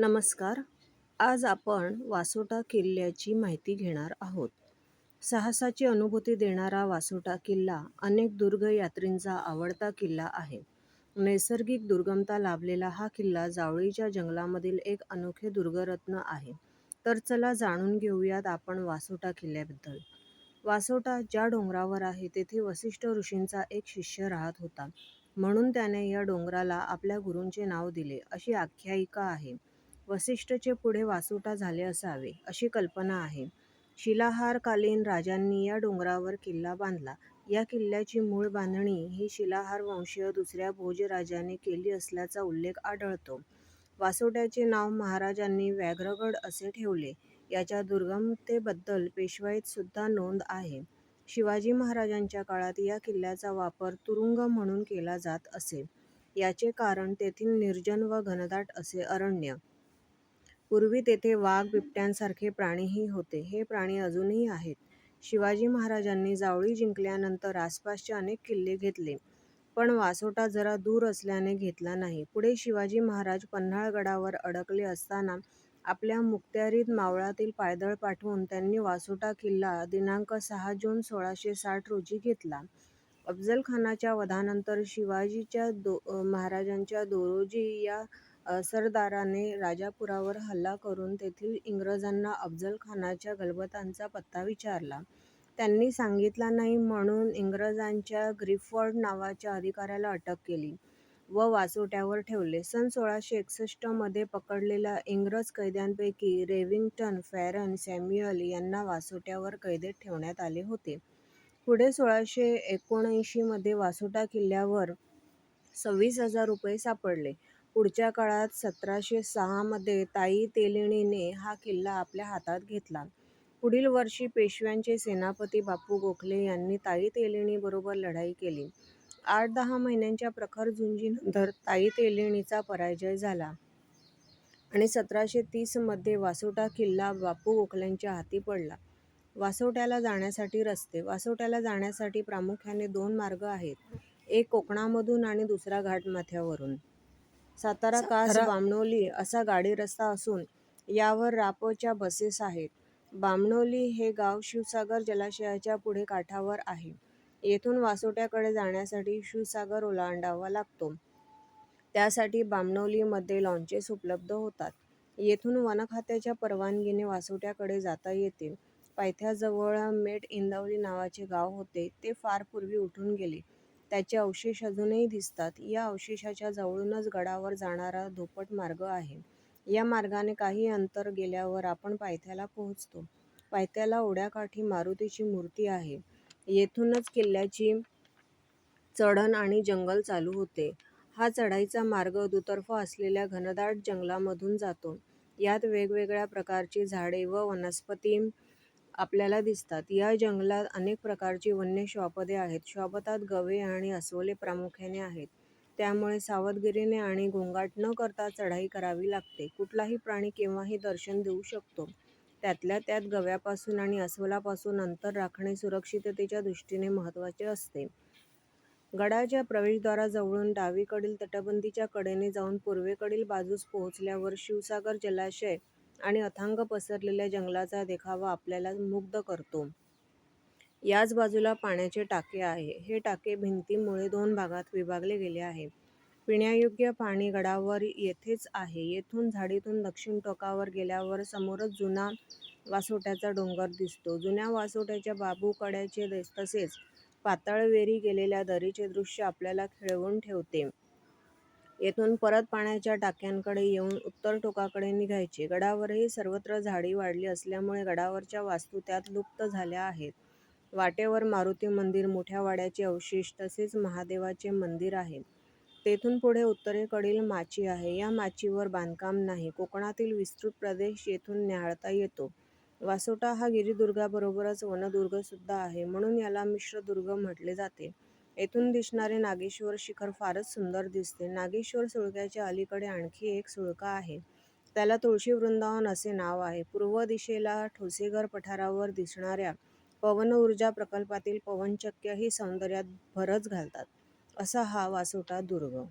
नमस्कार. आज आपण वासोटा किल्ल्याची माहिती घेणार आहोत. साहसाची अनुभूती देणारा वासोटा किल्ला अनेक दुर्ग यात्रींचा आवडता किल्ला आहे. नैसर्गिक दुर्गमता लाभलेला हा किल्ला जावळीच्या जंगलामधील एक अनोखे दुर्गरत्न आहे. तर चला जाणून घेऊयात आपण वासोटा किल्ल्याबद्दल. वासोटा ज्या डोंगरावर आहे तेथे वसिष्ठ ऋषींचा एक शिष्य राहत होता. म्हणून त्याने या डोंगराला आपल्या गुरूंचे नाव दिले अशी आख्यायिका आहे. वसिष्ठचे पुढे वासोटा झाले असावे अशी कल्पना आहे. शिलाहारकालीन राजांनी या डोंगरावर किल्ला बांधला. या किल्ल्याची मूळ बांधणी ही शिलाहार वंशीय दुसऱ्या भोजराजाने केली असल्याचा उल्लेख आढळतो. वासोट्याचे नाव महाराजांनी व्याघ्रगड असे ठेवले. याच्या दुर्गमतेबद्दल पेशवाईत सुद्धा नोंद आहे. शिवाजी महाराजांच्या काळात या किल्ल्याचा वापर तुरुंग म्हणून केला जात असे. याचे कारण तेथील निर्जन व घनदाट असे अरण्य. पूर्वी तेथे वाघ बिबट्यांसारखे प्राणीही होते. हे प्राणी अजूनही आहेत. शिवाजी महाराजांनी जावळी जिंकल्यानंतर आसपासचे अनेक किल्ले घेतले पण वासोटा जरा दूर असल्याने घेतला नाही. पुढे शिवाजी महाराज पन्हाळगडावर अडकले असताना आपल्या मुक्त्यारीत मावळातील पायदळ पाठवून त्यांनी वासोटा किल्ला दिनांक सहा जून सोळाशे साठ रोजी घेतला. अफजल खानाच्या वधानंतर शिवाजीच्या दो महाराजांच्या दोरोजी या सरदाराने राजापुरावर हल्ला करून तेथील इंग्रजांना अफजल खानाच्या गलबतांचा पत्ता विचारला. त्यांनी सांगितला नाही म्हणून इंग्रजांच्या ग्रिफर्ड नावाच्या अधिकाऱ्याला अटक केली व वासोट्यावर ठेवले. सन सोळाशे एकसष्टमध्ये पकडलेल्या इंग्रज कैद्यांपैकी रेविंग्टन फॅरन, सॅम्युअल यांना वासोट्यावर कैदेत ठेवण्यात आले होते. पुढे सोळाशे एकोणऐंशी मध्ये वासोटा किल्ल्यावर सव्वीस हजार रुपये सापडले. पुढच्या काळात सतराशे सहामध्ये ताई तेलिणीने हा किल्ला आपल्या हातात घेतला. पुढील वर्षी पेशव्यांचे सेनापती बापू गोखले यांनी ताई तेलिणीबरोबर लढाई केली. आठ दहा महिन्यांच्या प्रखर झुंजीनंतर ताई तेलिणीचा पराजय झाला आणि सतराशे तीसमध्ये वासोटा किल्ला बापू गोखल्यांच्या हाती पडला. वासोट्याला जाण्यासाठी रस्ते वासोट्याला जाण्यासाठी प्रामुख्याने दोन मार्ग आहेत, एक कोकणामधून आणि दुसरा घाटमाथ्यावरून. सातारा कास बामणोली असा गाडी रस्ता असून यावर राप च्या बसेस आहेत. बामणोली हे गाव शिवसागर जलाशयाच्या पुढे काठावर आहे. येथून वासोट्याकडे जाण्यासाठी शिवसागर ओलांडावा लागतो. त्यासाठी बामणोलीमध्ये लॉन्चेस उपलब्ध होतात. येथून वनखात्याच्या परवानगीने वासोट्याकडे जाता येते. पायथ्याजवळ मेट-इंदवली नावाचे गाव होते ते फार पूर्वी उठून गेले. त्याचे अवशेष अजूनही दिसतात. या अवशेषाच्या जवळूनच गडावर जाणारा धोपट मार्ग आहे. या मार्गाने काही अंतर गेल्यावर आपण पायथ्याला पोहोचतो. पायथ्याला ओढ्याकाठी मारुतीची मूर्ती आहे. येथूनच किल्ल्याची चढण आणि जंगल चालू होते. हा चढाईचा मार्ग दुतर्फा असलेल्या घनदाट जंगलामधून जातो. यात वेगवेगळ्या प्रकारची झाडे व वनस्पती आपल्याला दिसतात. या जंगलात अनेक प्रकारची वन्य श्वापदे आहेत. श्वापदात गवे आणि अस्वले प्रामुख्याने आहेत. त्यामुळे सावधगिरीने आणि गोंगाट न करता चढाई करावी लागते. कुठलाही प्राणी केव्हाही दर्शन देऊ शकतो. त्यातल्या त्यात गव्यापासून आणि अस्वलापासून अंतर राखणे सुरक्षिततेच्या दृष्टीने महत्त्वाचे असते. गडाच्या प्रवेशद्वाराजवळून डावीकडील तटबंदीच्या कडेने जाऊन पूर्वेकडील बाजूस पोहोचल्यावर शिवसागर जलाशय आणि अथांग पसरलेल्या जंगलाचा देखावा आपल्याला मुग्ध करतो. याच बाजूला पाण्याचे टाके आहे. हे टाके भिंतीमुळे दोन भागात विभागले गेले आहे. पिण्यायोग्य पाणी गडावर येथेच आहे. येथून झाडीतून दक्षिण टोकावर गेल्यावर समोरच जुना वासोट्याचा डोंगर दिसतो. जुन्या वासोट्याच्या बाबूकड्याचे तसेच पातळवेरी गेलेल्या दरीचे दृश्य आपल्याला खिळवून ठेवते. येथून परत पाण्याच्या टाक्यांकडे येऊन उत्तर टोकाकडे निघायचे. गडावरही सर्वत्र झाडी वाढली असल्यामुळे गडावरच्या वास्तू त्यात लुप्त झाल्या आहेत. वाटेवर मारुती मंदिर, मोठ्या वाड्याचे अवशेष तसेच महादेवाचे मंदिर आहे. तेथून पुढे उत्तरेकडील माची आहे. या माचीवर बांधकाम नाही. कोकणातील विस्तृत प्रदेश येथून न्याहाळता येतो. वासोटा हा गिरिदुर्गाबरोबरच वनदुर्गसुद्धा आहे. म्हणून याला मिश्रदुर्ग म्हटले जाते. येथून दिसणारे नागेश्वर शिखर फारच सुंदर दिसते. नागेश्वर सुळक्याच्या अलीकडे आणखी एक सुळका आहे. त्याला तुळशी वृंदावन असे नाव आहे. पूर्व दिशेला ठोसेघर पठारावर दिसणाऱ्या पवन ऊर्जा प्रकल्पातील पवनचक्क्या ही सौंदर्यात भरच घालतात. असा हा वासोटा दुर्ग.